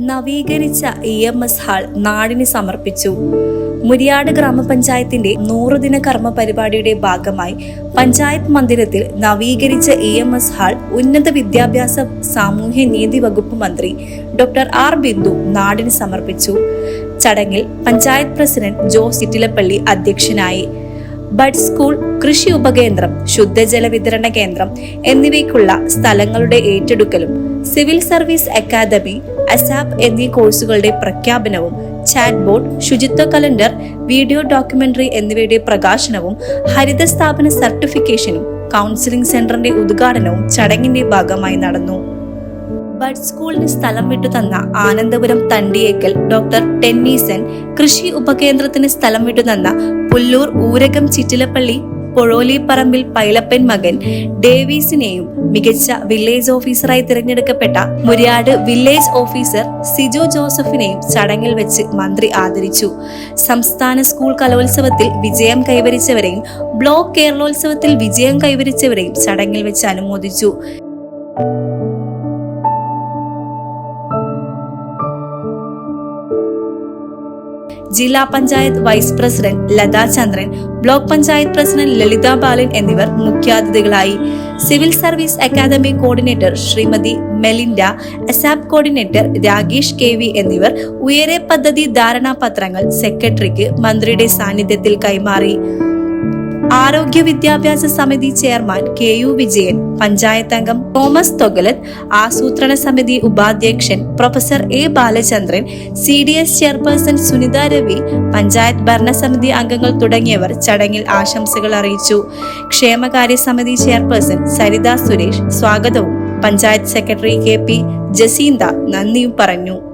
നവീകരിച്ച E M S hall നാടിന് സമർപ്പിച്ചു. മുരിയാട് ഗ്രാമപഞ്ചായത്തിന്റെ നൂറുദിന കർമ്മ പരിപാടിയുടെ ഭാഗമായി പഞ്ചായത്ത് മന്ദിരത്തിൽ നവീകരിച്ച ഇ എം എസ് ഹാൾ ഉന്നത വിദ്യാഭ്യാസ സാമൂഹ്യ നീതി വകുപ്പ് മന്ത്രി ഡോക്ടർ ആർ. ബിന്ദു നാടിന് സമർപ്പിച്ചു. ചടങ്ങിൽ പഞ്ചായത്ത് പ്രസിഡന്റ് ജോസ് ഇറ്റിലപ്പള്ളി അധ്യക്ഷനായി ബഡ് സ്കൂൾ കൃഷി ഉപകേന്ദ്രം ശുദ്ധജല വിതരണ കേന്ദ്രം എന്നിവയ്ക്കുള്ള സ്ഥലങ്ങളുടെ ഏറ്റെടുക്കലും സിവിൽ സർവീസ് അക്കാദമി അസാപ് എന്നീ കോഴ്സുകളുടെ പ്രഖ്യാപനവും ചാറ്റ് ബോർഡ് ശുചിത്വ കലണ്ടർ വീഡിയോ ഡോക്യുമെന്ററി എന്നിവയുടെ പ്രകാശനവും ഹരിത സ്ഥാപന സർട്ടിഫിക്കേഷനും കൗൺസിലിംഗ് സെന്ററിന്റെ ഉദ്ഘാടനവും ചടങ്ങിന്റെ ഭാഗമായി നടന്നു. ബഡ് സ്കൂളിന് സ്ഥലം വിട്ടു തന്ന ആനന്ദപുരം തണ്ടിയേക്കൽ ഡോക്ടർ ടെന്നീസൻ കൃഷി ഉപകേന്ദ്രത്തിന് സ്ഥലം വിട്ടു തന്ന പുല്ലൂർ ഊരകം ചിറ്റിലപ്പള്ളി പൊഴോലിപ്പറമ്പിൽ പൈലപ്പൻ മകൻ ഡേവീസിനെയും മികച്ച വില്ലേജ് ഓഫീസറായി തിരഞ്ഞെടുക്കപ്പെട്ട മുരിയാട് വില്ലേജ് ഓഫീസർ സിജു ജോസഫിനെയും ചടങ്ങിൽ വെച്ച് മന്ത്രി ആദരിച്ചു. സംസ്ഥാന സ്കൂൾ കലോത്സവത്തിൽ വിജയം കൈവരിച്ചവരെയും ബ്ലോക്ക് കേരളോത്സവത്തിൽ വിജയം കൈവരിച്ചവരെയും ചടങ്ങിൽ വെച്ച് അനുമോദിച്ചു. ജില്ലാ panchayat vice president Latha Chandran block panchayat president Lalitha Balan എന്നിവർ മുഖ്യാതിഥികളായി. Civil service academy coordinator Srimathi Melinda ASAP coordinator Ragesh K V എന്നിവർ ഉയരെ പദ്ധതി ധാരണാപത്രങ്ങൾ സെക്രട്ടറിക്ക് മന്ത്രിയുടെ സാന്നിധ്യത്തിൽ കൈമാറി. ആരോഗ്യ വിദ്യാഭ്യാസ സമിതി chairman K U Vijayan panchayat അംഗം തോമസ് തൊഗലത്ത് ആസൂത്രണ സമിതി ഉപാധ്യക്ഷൻ professor A Balachandran C D S chairperson Sunitha Ravi panchayat ഭരണസമിതി അംഗങ്ങൾ തുടങ്ങിയവർ ചടങ്ങിൽ ആശംസകൾ അറിയിച്ചു. ക്ഷേമകാര്യ സമിതി ചെയർപേഴ്സൺ സരിത സുരേഷ് സ്വാഗതവും. Panchayat secretary K P Jacintha നന്ദിയും പറഞ്ഞു.